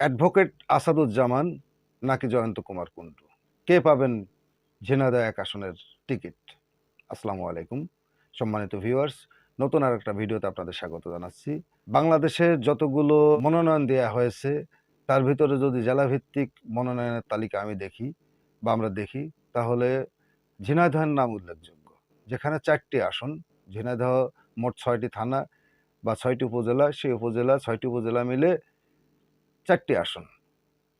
Advocate Asaduzzaman নাকি জয়ন্ত কুমার কুণ্ডু? কে পাবেন ঝিনাইদহ এক আসনের টিকিট? আসসালামু আলাইকুম। সম্মানিত ভিউয়ার্স, নতুন আর একটা ভিডিওতে আপনাদের স্বাগত জানাচ্ছি। বাংলাদেশের যতগুলো মনোনয়ন দেওয়া হয়েছে, তার ভিতরে যদি জেলাভিত্তিক মনোনয়নের তালিকা আমি দেখি বা আমরা দেখি, তাহলে ঝিনাইদহের নাম উল্লেখযোগ্য। যেখানে চারটি আসন, ঝিনাইদহ মোট ছয়টি থানা বা ছয়টি উপজেলা, সেই উপজেলা, ছয়টি উপজেলা মিলে চারটি আসন।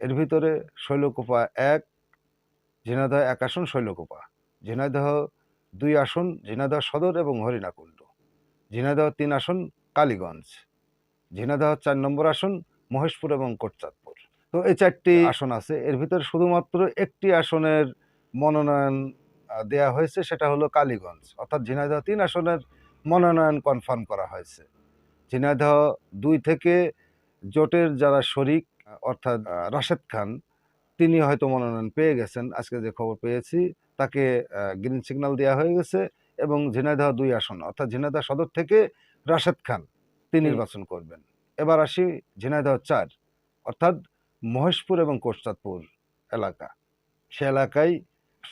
এর ভিতরে শৈলকোপা এক ঝিনাইদহ এক আসন শৈলকোপা। ঝিনাইদহ দুই আসন ঝিনাইদহ সদর এবং হরিণাকুণ্ড। ঝিনাইদহ তিন আসন কালীগঞ্জ। ঝিনাইদহ চার নম্বর আসন মহেশপুর এবং কোটচাঁদপুর। তো এই চারটি আসন আছে। এর ভিতরে শুধুমাত্র একটি আসনের মনোনয়ন দেয়া হয়েছে, সেটা হলো কালীগঞ্জ। অর্থাৎ ঝিনাইদহ তিন আসনের মনোনয়ন কনফার্ম করা হয়েছে। ঝিনাইদহ দুই থেকে জোটের যারা শরিক অর্থাৎ রাশেদ খান তিনি হয়তো মনোনয়ন পেয়ে গেছেন। আজকে যে খবর পেয়েছি তাকে গ্রিন সিগন্যাল দেওয়া হয়ে গেছে এবং ঝিনাইদহ দুই আসন অর্থাৎ ঝিনাইদহ সদর থেকে রাশেদ খান তিনি নির্বাচন করবেন। এবার আসি ঝিনাইদহ চার অর্থাৎ মহেশপুর এবং কোটচাঁদপুর এলাকা। সে এলাকায়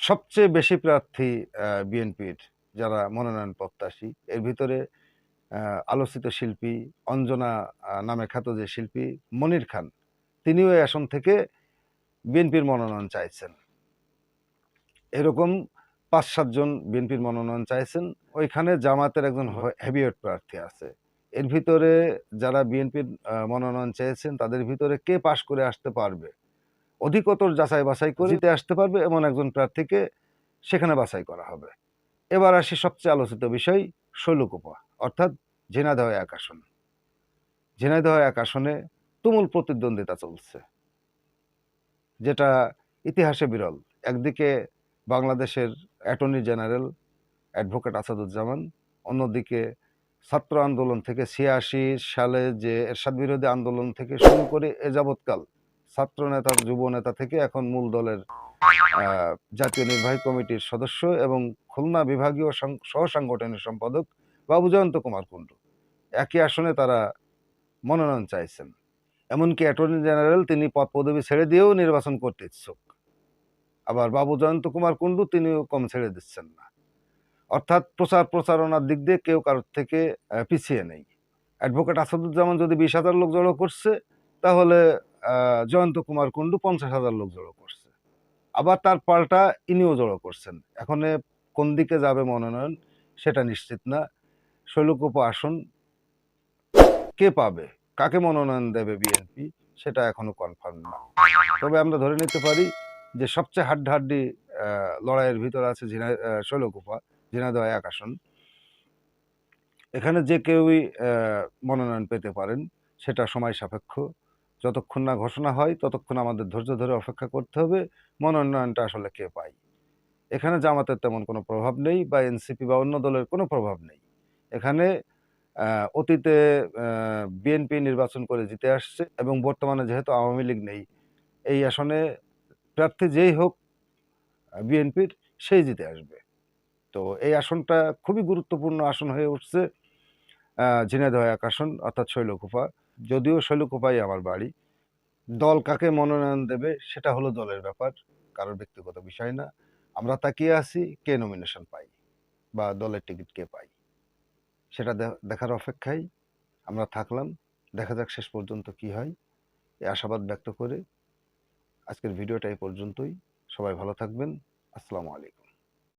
সবচেয়ে বেশি প্রার্থী বিএনপির যারা মনোনয়ন প্রত্যাশী। এর ভিতরে আলোচিত শিল্পী অঞ্জনা নামে খ্যাত যে শিল্পী মনির খান, তিনিও এই আসন থেকে বিএনপির মনোনয়ন চাইছেন। এরকম পাঁচ সাতজন বিএনপির মনোনয়ন চাইছেন। ওইখানে জামাতের একজন হেভিওয়েট প্রার্থী আছে। এর ভিতরে যারা বিএনপির মনোনয়ন চেয়েছেন, তাদের ভিতরে কে পাশ করে আসতে পারবে? অধিকতর যাচাই বাছাই করে আসতে পারবে এমন একজন প্রার্থীকে সেখানে বাছাই করা হবে। এবার আসি সবচেয়ে আলোচিত বিষয়, শৈলকুপা। অর্থাৎ ঝিনাইদহ এক আসন। ঝিনাইদহ এক আসনে তুমুল প্রতিদ্বন্দ্বিতা চলছে। যেটা ইতিহাসে বিরল। একদিকে বাংলাদেশের অ্যাটর্নি জেনারেল অ্যাডভোকেট আসাদুজ্জামান, অন্যদিকে ছাত্র আন্দোলন থেকে ছিয়াশি সালে যে এরশাদ বিরোধী আন্দোলন থেকে শুরু করে এ যাবৎকাল ছাত্র নেতা, যুব নেতা থেকে এখন মূল দলের জাতীয় নির্বাহী কমিটির সদস্য এবং খুলনা বিভাগীয় সহ সাংগঠনিক সম্পাদক বাবু জয়ন্ত কুমার কুণ্ডু। একই আসনে তারা মনোনয়ন চাইছেন। এমনকি অ্যাটর্নি জেনারেল তিনি পদ পদবি ছেড়ে দিয়েও নির্বাচন করতে ইচ্ছুক। আবার বাবু জয়ন্ত কুমার কুণ্ডু তিনিও কম ছেড়ে দিচ্ছেন না। অর্থাৎ প্রচার প্রচারণার দিক দিয়ে কেউ কারোর থেকে পিছিয়ে নেই। অ্যাডভোকেট আসাদুজ্জামান যদি বিশ হাজার লোক জড়ো করছে, তাহলে জয়ন্ত কুমার কুণ্ডু পঞ্চাশ হাজার লোক জড়ো করছে। আবার তার পাল্টা ইনিও জড়ো করছেন। এখন কোন দিকে যাবে মনোনয়ন, সেটা নিশ্চিত না। শৈলকুপ আসন কে পাবে? কাকে মনোনয়ন দেবে বিএনপি সেটা এখনও কনফার্ম না। তবে আমরা ধরে নিতে পারি যে সবচেয়ে হাড্ডাহাড্ডি লড়াইয়ের ভিতরে আছে আহ, শৈলকুপা ঝিনাইদহ এক আসন। এখানে যে কেউই মনোনয়ন পেতে পারেন সেটা সময় সাপেক্ষ। যতক্ষণ না ঘোষণা হয় ততক্ষণ আমাদের ধৈর্য ধরে অপেক্ষা করতে হবে মনোনয়নটা আসলে কে পায়। এখানে জামাতের তেমন কোনো প্রভাব নেই বা এনসিপি বা অন্য দলের কোনো প্রভাব নেই। এখানে অতীতে বিএনপি নির্বাচন করে জিতে আসছে এবং বর্তমানে যেহেতু আওয়ামী লীগ নেই, এই আসনে প্রার্থী যেই হোক বিএনপির সেই জিতে আসবে। তো এই আসনটা খুবই গুরুত্বপূর্ণ আসন হয়ে উঠছে ঝিনাইদহ এক আসন অর্থাৎ শৈলকুপা যদিও শৈলকুপাই আমার বাড়ি, দল কাকে মনোনয়ন দেবে সেটা হলো দলের ব্যাপার, কারোর ব্যক্তিগত বিষয় না। আমরা তাকিয়ে আছি কে নমিনেশন পাই বা দলের টিকিট কে পাই সেটা দেখার অপেক্ষায় আমরা থাকলাম। দেখা যাক শেষ পর্যন্ত কি হয়। এ আশাবাদ ব্যক্ত করে আজকের ভিডিওটা এই পর্যন্তই। সবাই ভালো থাকবেন। আসসালামু আলাইকুম।